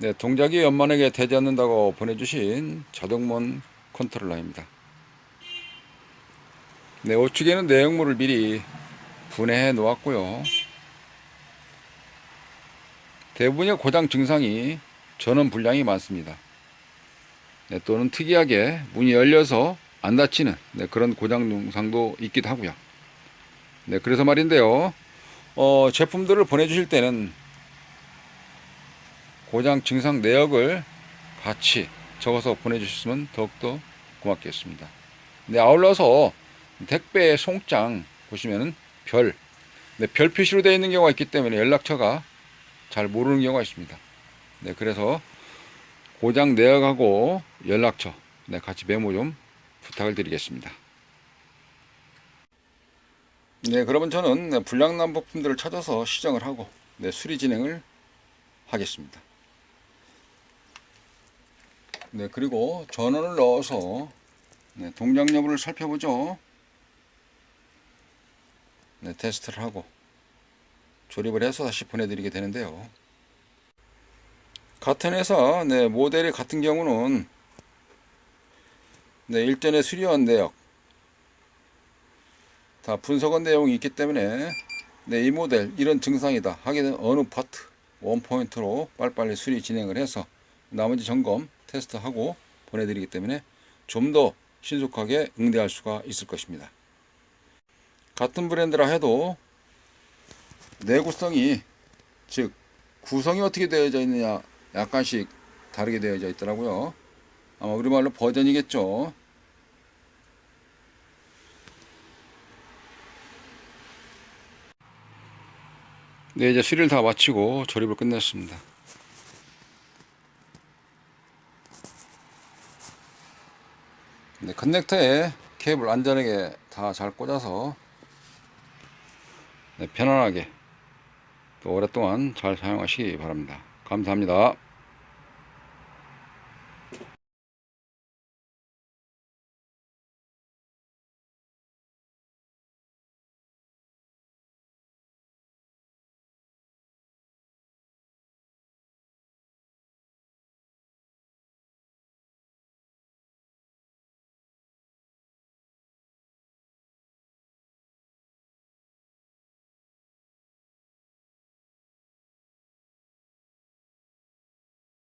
네, 동작이 연만하게 되지 않는다고 보내주신 자동문 컨트롤러입니다. 네, 우측에는 내용물을 미리 분해해 놓았고요. 대부분의 고장 증상이 전원 불량이 많습니다. 네, 또는 특이하게 문이 열려서 안 닫히는 네, 그런 고장 증상도 있기도 하고요. 네, 그래서 말인데요. 어, 제품들을 보내주실 때는 고장 증상 내역을 같이 적어서 보내주셨으면 더욱더 고맙겠습니다. 네, 아울러서 택배 송장 보시면은 별, 네, 별 표시로 되어 있는 경우가 있기 때문에 연락처가 잘 모르는 경우가 있습니다. 네, 그래서 고장 내역하고 연락처, 네, 같이 메모 좀 부탁을 드리겠습니다. 네, 그러면 저는 네, 불량난 부품들을 찾아서 시정을 하고 네, 수리 진행을 하겠습니다. 네, 그리고 전원을 넣어서 네, 동작 여부를 살펴보죠. 네, 테스트를 하고 조립을 해서 다시 보내드리게 되는데요. 같은 회사 네, 모델이 같은 경우는 네, 일전에 수리한 내역 다 분석한 내용이 있기 때문에 네, 이 모델 이런 증상이다 하게 되면 어느 파트 원포인트로 빨리빨리 수리 진행을 해서 나머지 점검 테스트하고 보내드리기 때문에 좀 더 신속하게 응대할 수가 있을 것입니다. 같은 브랜드라 해도 내구성이 즉 구성이 어떻게 되어져 있느냐 약간씩 다르게 되어져 있더라고요. 아마 우리말로 버전이겠죠. 네, 이제 수리를 다 마치고 조립을 끝냈습니다. 네, 커넥터에 케이블 안전하게 다 잘 꽂아서 네, 편안하게 또 오랫동안 잘 사용하시기 바랍니다. 감사합니다.